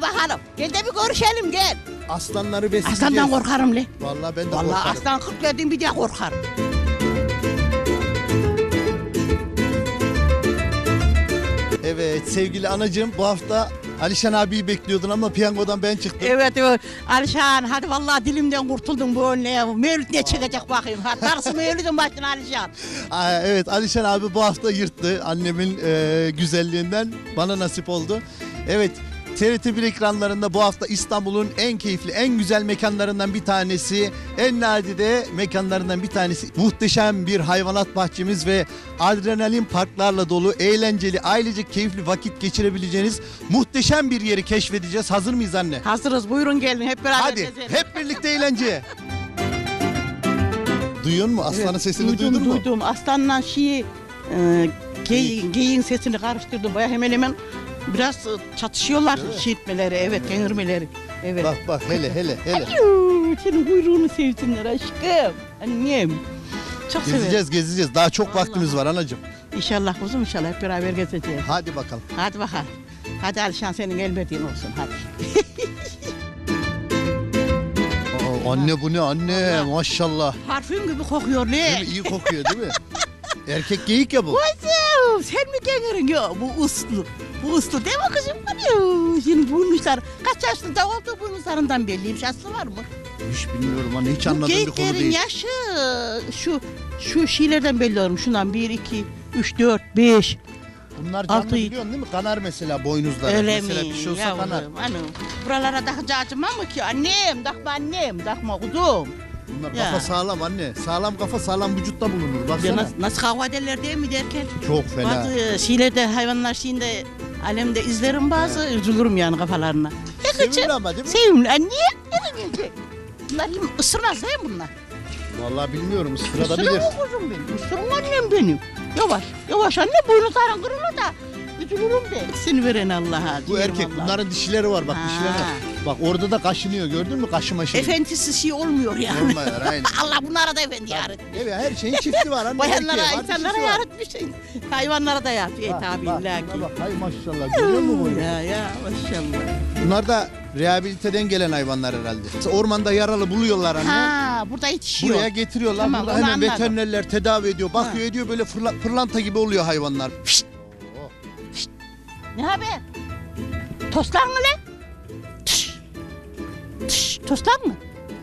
Gel bakalım. Gel de bir görüşelim gel. Aslanları besleyeceğiz. Aslandan korkarım le. Vallahi ben de Vallahi korkarım. aslan kırk verdiğim bir de korkar. Evet sevgili anacığım bu hafta Alişan abiyi bekliyordun ama piyangodan ben çıktım. Evet evet. Alişan hadi vallahi dilimden kurtuldum bu önleye. Mevlüt ne çekecek bakayım. Ha, darısı Mevlüt'ün başına Alişan. Aa, evet Alişan abi bu hafta yırttı annemin e, güzelliğinden bana nasip oldu. Evet TRT 1 ekranlarında bu hafta İstanbul'un en keyifli, en güzel mekanlarından bir tanesi, en nadide mekanlarından bir tanesi. Muhteşem bir hayvanat bahçemiz ve adrenalin parklarla dolu, eğlenceli, ailecek keyifli vakit geçirebileceğiniz muhteşem bir yeri keşfedeceğiz. Hazır mıyız anne? Hazırız buyurun gelin hep beraber Hadi gezelim. hep birlikte eğlence. Duyuyor musun? Aslanın Evet, sesini duydum, duydun mu? Duydum. Aslanla şeyi e, gey, geyin sesini karıştırdım. Baya hemen hemen biraz e, çatışıyorlar Değil mi? Evet, kenirmeleri. Evet. Bak bak hele hele hele. Ayuu, senin kuyruğunu sevsinler aşkım. Annem. Çok severim. Gezeceğiz gezeceğiz. Daha çok vaktimiz var anacığım. İnşallah kuzum inşallah hep beraber gezeceğiz. Hadi bakalım. Hadi bakalım. Hadi Alişan senin elbettin olsun hadi. Aa, anne bu ne anne maşallah. Parfüm gibi kokuyor Değil ne? mi? İyi kokuyor değil mi? Erkek geyik ya bu. Kuzum sen mi gelirin ya bu uslu. Bu uslu değil mi kızım? Ayuu, Şimdi bulmuşlar. Kaç yaşında oldu bulmuşlarından belliymiş. Aslı var mı? Hiç bilmiyorum anne hiç Bu anladığım bir konu geyiklerin değil. yaşı şu şu şeylerden belli olur. Şundan 1, 2, 3, 4, 5. Bunlar canlı Altı- biliyorsun değil mi? Kanar mesela boynuzları. Öyle mesela mi? bir şey olsa Yavrum, kanar. Anam. Buralara takınca acımam mı ki? Annem, takma annem, takma kuzum. Bunlar Ya. kafa sağlam anne. Sağlam kafa sağlam vücutta bulunur. Ya Baksana. nasıl, nasıl kavga ederler değil mi derken? Çok fena. Bazı şeylerde, hayvanlar şeyinde, alemde izlerim bazı, üzülürüm yani kafalarına. Sevimli ama değil mi? Sevimli anne. Bunlar yem- ısırmaz değil mi bunlar? Vallahi bilmiyorum Isırır ısırabilir. mı kuzum benim? Isırır annem benim. Yavaş, yavaş anne boynuzların kırılır da. Üzülürüm de. Seni veren Allah'a. Bu diyorum erkek Allah'a. bunların dişileri var bak Ha. dişleri. Bak orada da kaşınıyor gördün mü kaşı maşı. Efendisi şey olmuyor yani. Olmuyor aynen. Allah bunlara da efendi yarat. Evet her şeyin çifti var anne. Bayanlara, erkeği var, insanlara dişisi var. yaratmış. Hayvanlara da yapıyor. E Bak, tabi bak, illa ki. Bak, hay maşallah görüyor musun bunu? Ya ya maşallah. Bunlar da rehabiliteden gelen hayvanlar herhalde. Ormanda yaralı buluyorlar anne. Ha burada yetişiyor. Buraya getiriyorlar. Tamam, Burada onu hemen anladım. veterinerler tedavi ediyor. Bakıyor ediyor böyle fırla- pırlanta gibi oluyor hayvanlar. Şşt! Ne haber? Toslan mı lan? Tüş. Toslan mı?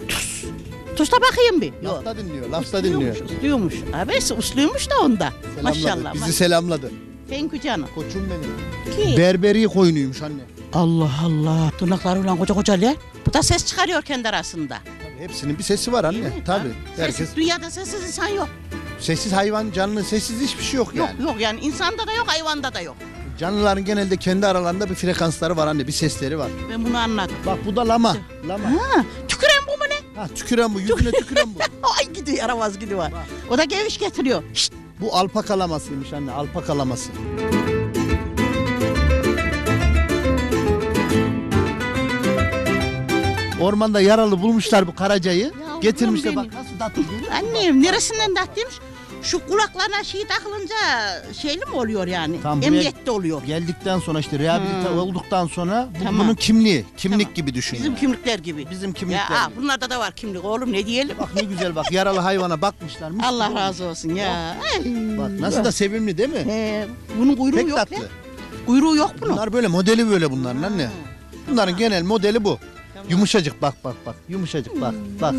Tüş. Tosla bakayım bir. Yok. Lafta dinliyor, lafta dinliyor. Usluymuş, usluymuş. Usluymuş da onda. Selamladı, Maşallah. Bizi selamladı. You canım. Koçum benim. Ki. Berberi koyunuymuş anne. Allah Allah. Tırnakları ulan koca koca le. Bu da ses çıkarıyor kendi arasında. Tabii hepsinin bir sesi var anne. Tabii. Ha? Herkes Sessiz, dünyada sessiz insan yok. sessiz hayvan, canlı, sessiz hiçbir şey yok Yok yani. yok yani insanda da yok hayvanda da yok. Canlıların genelde kendi aralarında bir frekansları var anne, bir sesleri var. Ben bunu anladım. Bak bu da lama. Lama. Ha, tüküren bu mu ne? Ha tüküren bu, yüzüne tüküren bu. Ay gidiyor yaramaz gidiyor. O da geviş getiriyor. Şşt. Bu alpaka lamasıymış anne, alpaka laması. Ormanda yaralı bulmuşlar bu karacayı. Yavrum Getirmişler bak benim. nasıl tatlı? Annem neresinden tatlıymış? Şu kulaklarına şey takılınca şeyli mi oluyor yani? Tam buraya- Emniyette oluyor. Geldikten sonra işte rehabilite Hmm. olduktan sonra bu, Tamam. bunun kimliği, kimlik Tamam. gibi düşün. Bizim yani. kimlikler gibi. Bizim Ya kimlikler. aa, bunlarda da var kimlik oğlum ne diyelim. Bak ne güzel bak yaralı hayvana bakmışlar. mis Allah gibi razı olsun ya. Ay. Bak nasıl da sevimli değil mi? He, bunun kuyruğu Pek yok tatlı. lan. Kuyruğu yok bunun. Bunlar böyle modeli böyle bunların anne. Bunların genel modeli bu. Yumuşacık bak bak bak. Yumuşacık bak bak.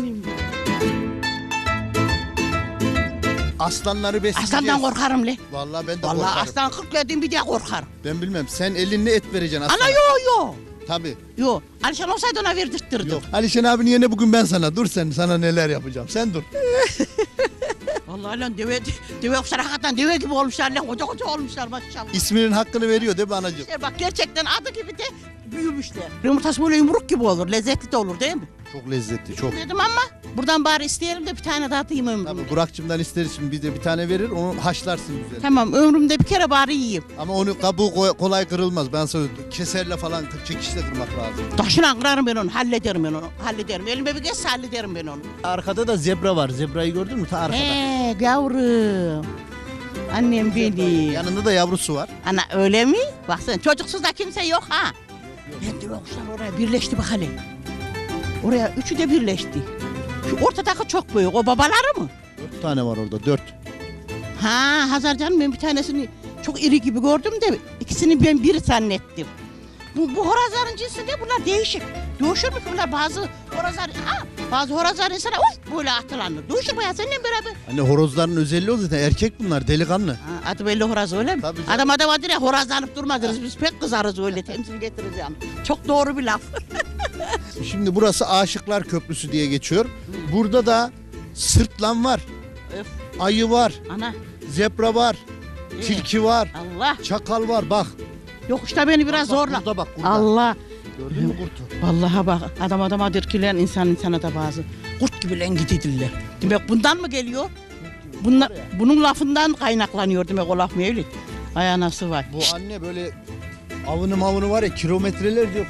Aslanları besleyeceğiz. Aslandan korkarım le. Vallahi ben de Vallahi korkarım. aslan 40 verdiğim bir de korkarım. Ben bilmem. Sen elinle et vereceksin aslana. Ana yo yo. Tabii. Yo. Alişan olsaydı ona verdirttirdim. Yok. Alişen abinin yerine bugün ben sana. Dur sen sana neler yapacağım. Sen dur. Vallahi lan deve, deve yoksa hakikaten deve gibi olmuşlar lan. Koca koca olmuşlar maşallah. İsminin hakkını veriyor değil mi anacığım? İşte bak gerçekten adı gibi de büyümüşler. Yumurtası böyle yumruk gibi olur. Lezzetli de olur değil mi? Çok lezzetli çok. Dedim ama buradan bari isteyelim de bir tane daha atayım ömrümde. Tabii Burak'cığımdan isteriz şimdi bize bir tane verir onu haşlarsın güzel. Tamam ömrümde bir kere bari yiyeyim. Ama onu kabuğu ko- kolay kırılmaz. Ben sana keserle falan çekişle kırmak lazım. Taşına kırarım ben onu. Hallederim ben onu. Hallederim. Elime bir geçse hallederim ben onu. Arkada da zebra var. Zebrayı gördün mü? Ta arkada. He yavrum. Annem benim. Yanında da yavrusu var. Ana öyle mi? Baksana çocuksuz da kimse yok ha. Ben deve kuşlar oraya birleşti bak hele. Oraya üçü de birleşti. Şu ortadaki çok büyük. O babaları mı? Dört tane var orada dört. Ha Hazar canım ben bir tanesini çok iri gibi gördüm de ikisini ben bir zannettim. Bu, bu horozların cinsi ne? Bunlar değişik. Değişir mi ki bunlar bazı horozlar? Ha, bazı horozlar insana uf böyle atılanır. Mi ya seninle beraber? Hani horozların özelliği o zaten erkek bunlar delikanlı. Ha, adı belli horoz öyle mi? Tabii canım. Adam adam adı ne? Horozlanıp durmadınız. Biz pek kızarız öyle temsil getiririz yani. Çok doğru bir laf. Şimdi burası Aşıklar Köprüsü diye geçiyor. Burada da sırtlan var, Öf ayı var, ana zebra var, Evet. tilki var, Allah. çakal var bak. Yokuşta beni biraz Bak, zorla. Burada bak burada. Allah. Gördün mü kurtu? Vallahi bak adam adama dirkilen insan insana da bazı kurt gibi lan gididirler. Demek bundan mı geliyor? Bunla, bunun lafından kaynaklanıyor demek o laf Mevlid. Ay anası var. Bu anne böyle avını mavını var ya kilometrelerce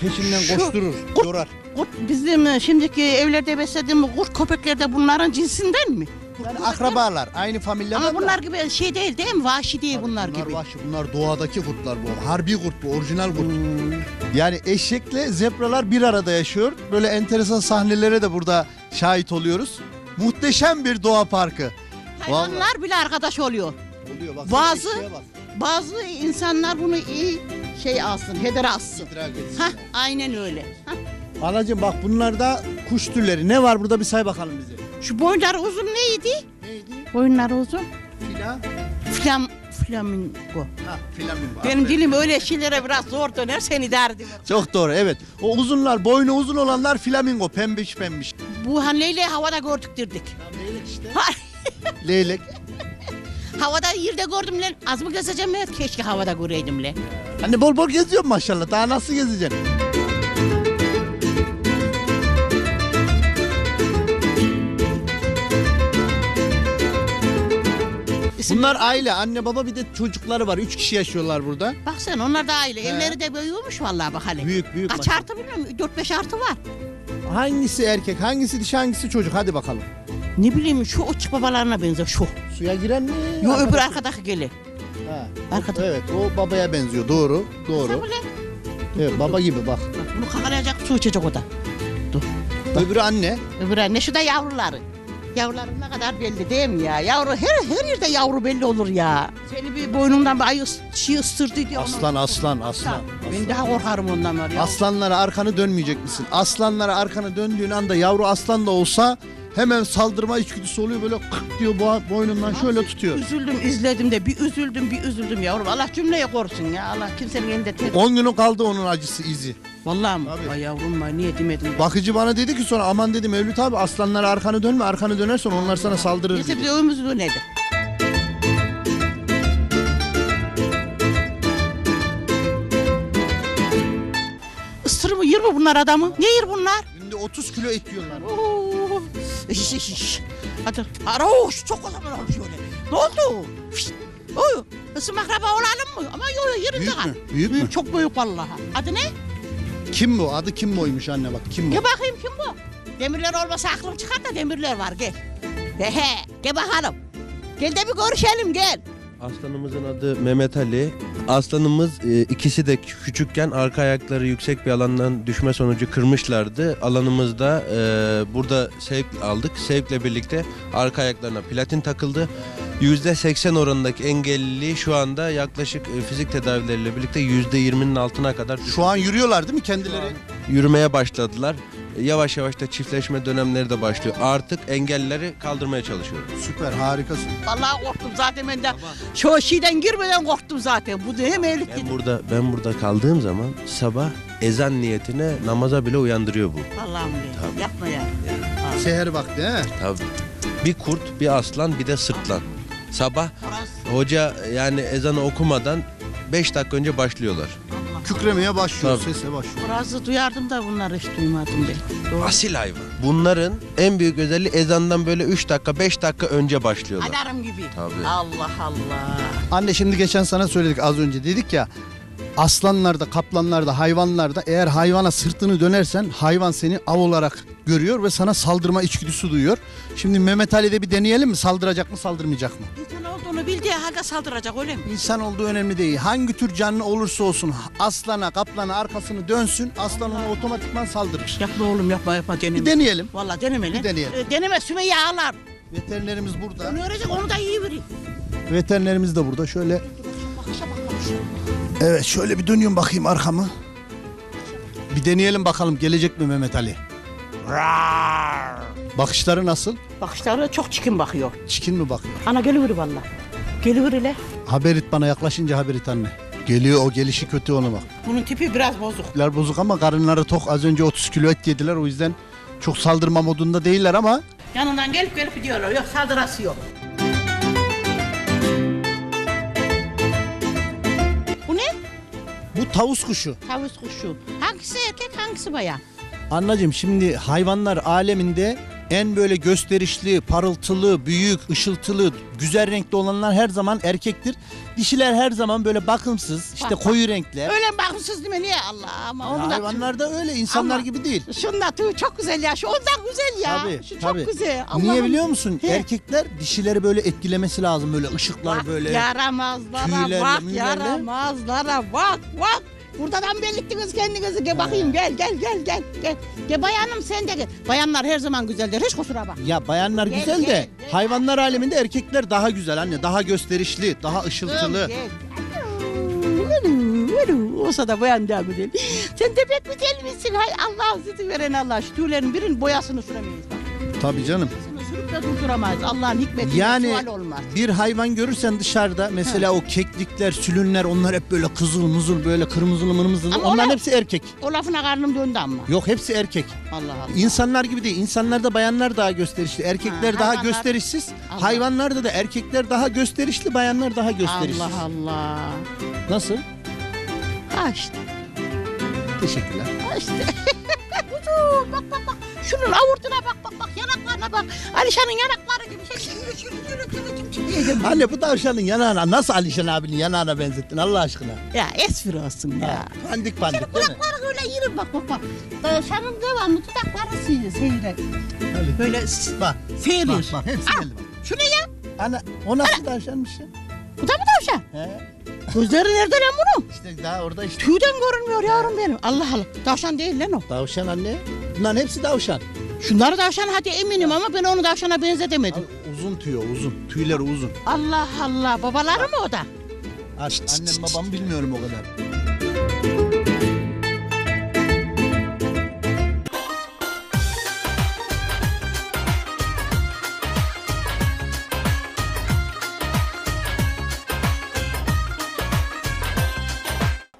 peşinden Şu koşturur, kurt- yorar. Kurt bizim e, şimdiki evlerde beslediğimiz kurt köpekler de bunların cinsinden mi? Yani akrabalar, aynı familyalar Ama da. bunlar gibi şey değil değil mi? Vahşi değil bunlar, gibi. vahşi, bunlar doğadaki kurtlar bu. Harbi kurt bu, orijinal kurt. Hmm. Yani eşekle zebralar bir arada yaşıyor. Böyle enteresan sahnelere de burada şahit oluyoruz. Muhteşem bir doğa parkı. Hayvanlar bile arkadaş oluyor. Oluyor bak. Bazı- eşeğe bak. Bazı insanlar bunu iyi şey alsın, heder alsın. Hah, aynen öyle. Hah. Anacığım bak bunlar da kuş türleri. Ne var burada bir say bakalım bize. Şu boyunları uzun neydi? Neydi? Boyunları uzun. Fila. Flam, flamingo. Ha, flamingo. Benim Aferin. dilim öyle şeylere biraz zor döner seni derdim. Çok doğru evet. O uzunlar, boynu uzun olanlar flamingo. Pembiş pembiş. Bu hanneyle havada gördük dirdik. Leylek işte. Ha, Leylek. havada yerde gördüm lan. Az mı gezeceğim ya? Keşke havada göreydim lan. Hani bol bol geziyorsun maşallah. Daha nasıl gezeceksin? Bunlar aile. Anne baba bir de çocukları var. Üç kişi yaşıyorlar burada. Bak sen onlar da aile. Evleri de büyüyormuş vallahi bak hele. Büyük büyük. Kaç maşallah. artı bilmiyorum. 4-5 artı var. Hangisi erkek, hangisi dişi, hangisi çocuk? Hadi bakalım. Ne bileyim şu uç babalarına benziyor şu. Suya giren mi? Yo öbür arkadaki gelir. Ha. Arkada. Evet o babaya benziyor. Doğru. Sen Doğru. bu lan. Evet baba gibi bak. Bak bunu kakalayacak su içecek o da. Öbürü anne. Öbür anne şu da yavruları. Yavruların ne kadar belli değil mi ya? Yavru her her yerde yavru belli olur ya. Seni bir boynundan bir ayı ıs- şey ısırdı diye. Aslan aslan aslan. Ben daha korkarım ondan var ya. Aslanlara arkanı dönmeyecek misin? Aslanlara arkanı döndüğün anda yavru aslan da olsa hemen saldırma içgüdüsü oluyor böyle kık diyor boğa- boynundan şöyle tutuyor. Üzüldüm izledim de bir üzüldüm bir üzüldüm yavrum. Allah cümleye korusun ya. Allah kimsenin elinde tel. 10 günü kaldı onun acısı izi. Vallahi mi? Tabii. Ay yavrum vay niye demedim. Bakıcı bana dedi ki sonra aman dedi Mevlüt abi aslanlara arkanı dönme arkanı dönersen onlar sana saldırır Neyse dedi. biz öğümüzü dönelim. Isırır mı yer mi bunlar adamı? Ne yer bunlar? Günde 30 kilo et yiyorlar. Oo. İş, iş, iş. Hadi. Aroş çok o zaman olmuş öyle. Ne oldu? Oy. Isım akraba olalım mı? Ama yok yok yerinde Büyük kal. mü? Büyük mü? Çok büyük vallahi. Adı ne? Kim bu? Adı kim boymuş anne bak kim bu? Gel bakayım kim bu? Demirler olmasa aklım çıkar da demirler var gel. He he gel bakalım. Gel de bir görüşelim gel. Aslanımızın adı Mehmet Ali. Aslanımız e, ikisi de küçükken arka ayakları yüksek bir alandan düşme sonucu kırmışlardı. Alanımızda e, burada sevk aldık. Sevkle birlikte arka ayaklarına platin takıldı. %80 oranındaki engelliliği şu anda yaklaşık e, fizik tedavileriyle birlikte %20'nin altına kadar Şu an yürüyorlar değil mi kendileri? yürümeye başladılar. Yavaş yavaş da çiftleşme dönemleri de başlıyor. Artık engelleri kaldırmaya çalışıyoruz. Süper harikasın. Vallahi korktum zaten ben de. Şu şeyden girmeden korktum zaten. Bu ne evlilik Ben burada ben burada kaldığım zaman sabah ezan niyetine namaza bile uyandırıyor bu. Allah'ım de. Tabii. Yapma ya. Seher vakti he? Tabii. Bir kurt, bir aslan, bir de sırtlan. Sabah Orası hoca yani ezanı okumadan 5 dakika önce başlıyorlar. Kükremeye başlıyor, Tabii. sese başlıyor. Orası duyardım da bunları hiç duymadım ben. Doğru. Asil hayvan. Bunların en büyük özelliği ezandan böyle 3 dakika 5 dakika önce başlıyorlar. Alarm gibi. Tabii. Allah Allah. Anne şimdi geçen sana söyledik az önce dedik ya aslanlarda, kaplanlarda, hayvanlarda eğer hayvana sırtını dönersen hayvan seni av olarak görüyor ve sana saldırma içgüdüsü duyuyor. Şimdi Mehmet Ali'de bir deneyelim mi? Saldıracak mı, saldırmayacak mı? Olduğunu bildiği halde saldıracak öyle mi? İnsan olduğu önemli değil. Hangi tür canlı olursa olsun aslana, kaplana arkasını dönsün. Aslan ona otomatikman saldırır. Yapma oğlum yapma yapma deneme. Bir deneyelim. Vallahi deneme lan. Bir deneyelim. Ee, deneme Sümeyye ağlar. Veterinerimiz burada. Onu öğrenecek onu da iyi biri. Veterinerimiz de burada. Şöyle Bakışa bak bakışa. evet şöyle bir dönüyorum bakayım arkamı. Bir deneyelim bakalım gelecek mi Mehmet Ali? Bakışları nasıl? Bakışları çok çikin bakıyor. Çikin mi bakıyor? Ana gelivir valla. Gelivir ile. Haber et bana yaklaşınca haber et anne. Geliyor o gelişi kötü ona bak. Bunun tipi biraz bozuk. Etler bozuk ama karınları tok. Az önce 30 kilo et yediler o yüzden çok saldırma modunda değiller ama Yanından gelip gelip gidiyorlar. Yok saldırısı yok. Bu ne? bu tavus kuşu. Tavus kuşu. Hangisi erkek hangisi bayan? Anneciğim şimdi hayvanlar aleminde en böyle gösterişli, parıltılı, büyük, ışıltılı, güzel renkli olanlar her zaman erkektir. Dişiler her zaman böyle bakımsız, işte Bak, koyu renkler. Öyle bakımsız değil mi? Niye Allah ama onu da Hayvanlar da öyle, insanlar Ama- gibi değil. Şunun da tüyü çok güzel ya. Şu ondan güzel ya. Tabii, Şu tabii. çok güzel. Niye Allah'ım. biliyor musun? He. Erkekler dişileri böyle etkilemesi lazım. Böyle ışıklar Bak böyle. yaramazlara tüylerle, bak müylerle. yaramazlara bak bak. Buradan belirttiniz kendinizi. Gel bakayım gel gel gel gel. Gel, gel bayanım sen de gel. Bayanlar her zaman güzeldir. Hiç kusura bak. Ya bayanlar Gel, güzel de gel, gel. hayvanlar aleminde erkekler daha güzel anne. Daha gösterişli, daha ışıltılı. Gel. Olsa da bayan daha güzel. Sen de pek güzel misin? Hay Allah sizi veren Allah. Şu tüylerin birinin boyasını süremeyiz bak. Tabii canım. De durduramayız. Allah'ın hikmeti Yani olmaz. bir hayvan görürsen dışarıda mesela o keklikler, sülünler onlar hep böyle kızıl muzul böyle kırmızılı mırmızılı. Ama Onların ona- hepsi erkek. O lafına karnım döndü ama. Yok hepsi erkek. Allah Allah. İnsanlar gibi değil. İnsanlarda bayanlar daha gösterişli, erkekler Ha, daha hayvanlar- gösterişsiz. Allah. Hayvanlarda da erkekler daha gösterişli, bayanlar daha gösterişsiz. Allah Allah. Nasıl? Ha işte. Teşekkürler. Ha işte. Bak bak bak. Şunun avurtuna bak bak bak. Yanaklarına bak. Alişan'ın yanakları gibi. Şey. Anne bu tavşanın yanağına nasıl Alişan abinin yanağına benzettin Allah aşkına? Ya espri olsun ya. Pandik pandik Senin değil mi? kulakları öyle yürür bak bak bak. Tavşanın devamlı dudakları seyir. Öyle. Böyle Bak, seyir. bak, bak hepsi geldi bak. Şu ne ya? Ana, o nasıl tavşanmış ya? Bu da mı tavşan? He? Gözleri nerede lan bunun? İşte daha orada işte. Tüyden görünmüyor yavrum benim. Allah Allah. Tavşan değil lan o. Tavşan anne. Bunların hepsi tavşan. Şunları tavşan hadi eminim ama ben onu tavşana benzetemedim. Abi, uzun tüyo uzun. Tüyleri uzun. Allah Allah. Babaları mı o da? Annem babam bilmiyorum o kadar.